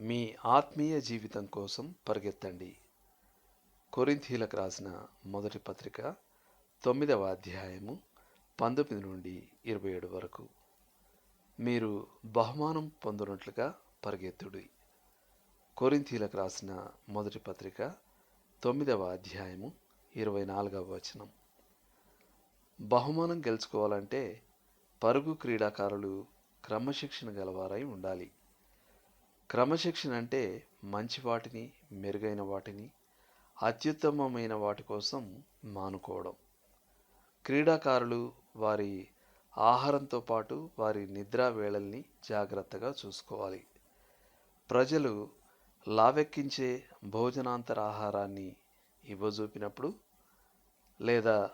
మీ ఆత్మీయ జీవితం కోసం పరిగెత్తండి. కొరింథీలకు రాసిన మొదటి పత్రిక తొమ్మిదవ అధ్యాయము పంతొమ్మిది నుండి ఇరవై ఏడు వరకు. మీరు బహుమానం పొందినట్లుగా పరిగెత్తుడి. కొరింథీలకు రాసిన మొదటి పత్రిక తొమ్మిదవ అధ్యాయము ఇరవై నాలుగవ వచనం. బహుమానం గెలుచుకోవాలంటే పరుగు క్రీడాకారులు క్రమశిక్షణ గలవారై ఉండాలి. క్రమశిక్షణ అంటే మంచి వాటిని మెరుగైన వాటిని అత్యుత్తమమైన వాటి కోసం మానుకోవడం. క్రీడాకారులు వారి ఆహారంతో పాటు వారి నిద్రా వేళల్ని జాగ్రత్తగా చూసుకోవాలి. ప్రజలు లావెక్కించే భోజనాంతర ఆహారాన్ని ఇవ్వజూపినప్పుడు లేదా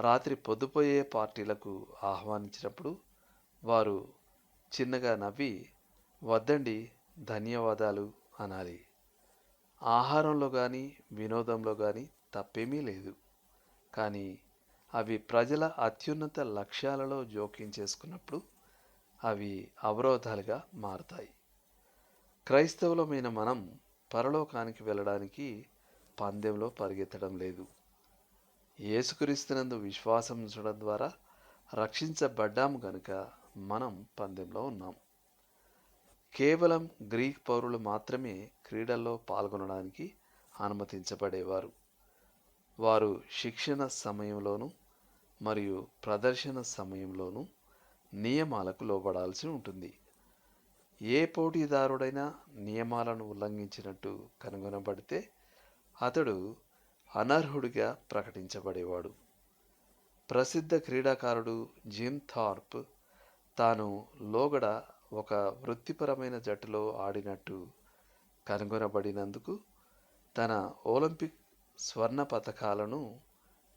రాత్రి పొద్దుపోయే పార్టీలకు ఆహ్వానించినప్పుడు వారు చిన్నగా నవ్వి వద్దండి ధన్యవాదాలు అనాలి. ఆహారంలో కానీ వినోదంలో కానీ తప్పేమీ లేదు. కానీ అవి ప్రజల అత్యున్నత లక్ష్యాలలో జోక్యం చేసుకున్నప్పుడు అవి అవరోధాలుగా మారతాయి. క్రైస్తవులమైన మనం పరలోకానికి వెళ్ళడానికి పందెంలో పరిగెత్తడం లేదు. యేసుక్రీస్తునందు విశ్వాసం ఉంచడం ద్వారా రక్షించబడ్డాము గనుక మనం పందెంలో ఉన్నాం. కేవలం గ్రీక్ పౌరులు మాత్రమే క్రీడల్లో పాల్గొనడానికి అనుమతించబడేవారు. వారు శిక్షణ సమయంలోనూ మరియు ప్రదర్శన సమయంలోనూ నియమాలకు లోబడాల్సి ఉంటుంది. ఏ పోటీదారుడైనా నియమాలను ఉల్లంఘించినట్టు కనుగొనబడితే అతడు అనర్హుడిగా ప్రకటించబడేవాడు. ప్రసిద్ధ క్రీడాకారుడు జిమ్ థార్ప్ తాను లోగడ ఒక వృత్తిపరమైన జట్టులో ఆడినట్టు కనుగొనబడినందుకు తన ఒలింపిక్ స్వర్ణ పథకాలను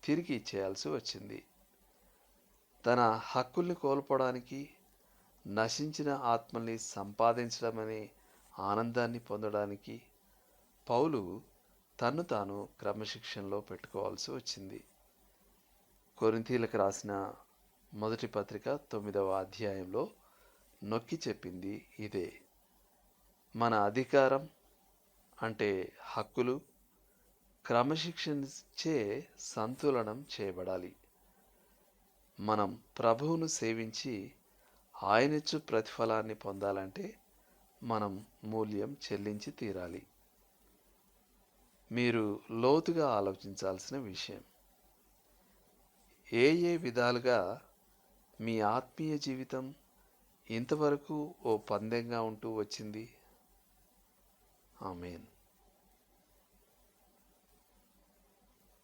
తిరిగి ఇచ్చేయాల్సి వచ్చింది. తన హక్కుల్ని కోల్పోవడానికి నశించిన ఆత్మల్ని సంపాదించడమనే ఆనందాన్ని పొందడానికి పౌలు తన్ను తాను క్రమశిక్షణలో పెట్టుకోవాల్సి వచ్చింది. కొరింతీలకు రాసిన మొదటి పత్రిక తొమ్మిదవ అధ్యాయంలో నొక్కి చెప్పింది ఇదే. మన అధికారం అంటే హక్కులు క్రమశిక్షణచే సంతులనం చేయబడాలి. మనం ప్రభువును సేవించి ఆయనిచ్చు ప్రతిఫలాన్ని పొందాలంటే మనం మూల్యం చెల్లించి తీరాలి. మీరు లోతుగా ఆలోచించాల్సిన విషయం. ఏ ఏ విధాలుగా మీ ఆత్మీయ జీవితం ఇంతవరకు ఓ పందెంగా ఉంటూ వచ్చింది. ఆమెన్.